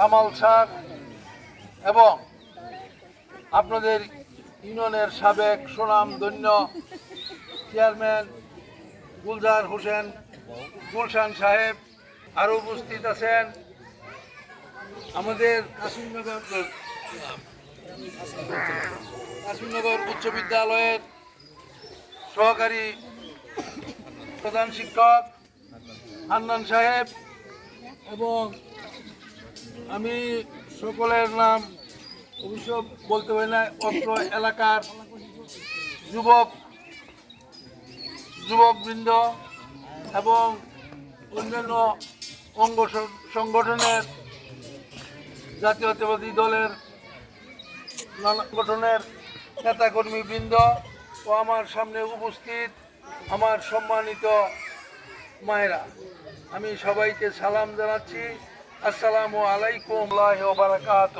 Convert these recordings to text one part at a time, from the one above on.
কামাল শাহ এবং আপনাদের ইউনিয়নের সাবেক সুনাম ধন্য চেয়ারম্যান গুলজার হোসেন গুলশান সাহেব আরও উপস্থিত আছেন। আমাদের কাশিমনগর কাশিমনগর উচ্চ বিদ্যালয়ের সহকারী প্রধান শিক্ষক হান্নান সাহেব এবং আমি সকলের নাম অবশ্য বলতে পারি না, অত্র এলাকার যুবক, যুবকবৃন্দ এবং অন্যান্য অঙ্গ সংগঠনের, জাতীয়তাবাদী দলের নানা সংগঠনের নেতাকর্মী বৃন্দ ও আমার সামনে উপস্থিত আমার সম্মানিত মায়েরা। আমি সবাইকে সালাম জানাচ্ছি। আসসালামু আলাইকুম বারাকাত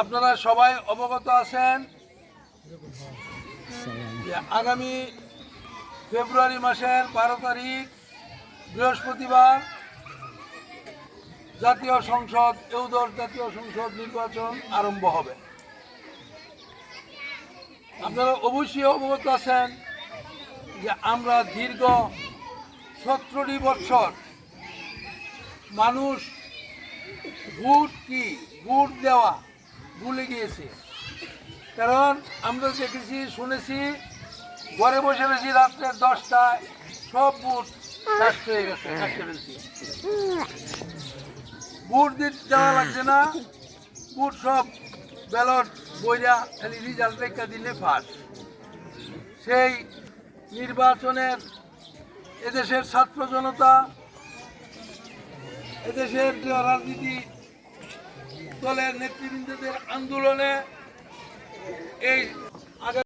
আপনারা সবাই অবগত আছেন আগামী ফেব্রুয়ারি মাসের বারো তারিখ, বৃহস্পতিবার জাতীয় সংসদ এউদর জাতীয় সংসদ নির্বাচন আরম্ভ হবে। আপনারা অবশ্যই অবগত আছেন যে আমরা দীর্ঘ সতেরোটি বছর মানুষ ভোট কি? ভোট দেওয়া ভুলে গিয়েছে। কারণ আমরা দেখেছি, শুনেছি, ঘরে বসে রয়েছি রাত্রে দশটায় সব বুট নষ্ট হয়ে গেছে বুট দিতে দেওয়া লাগছে না। বুট সব ব্যালট বইরা খালি রেজাল্ট রেখা দিলে ফাঁস। সেই নির্বাচনের এদেশের ছাত্র জনতা এদেশের রাজনীতি দলের নেতৃবৃন্দদের আন্দোলনে এই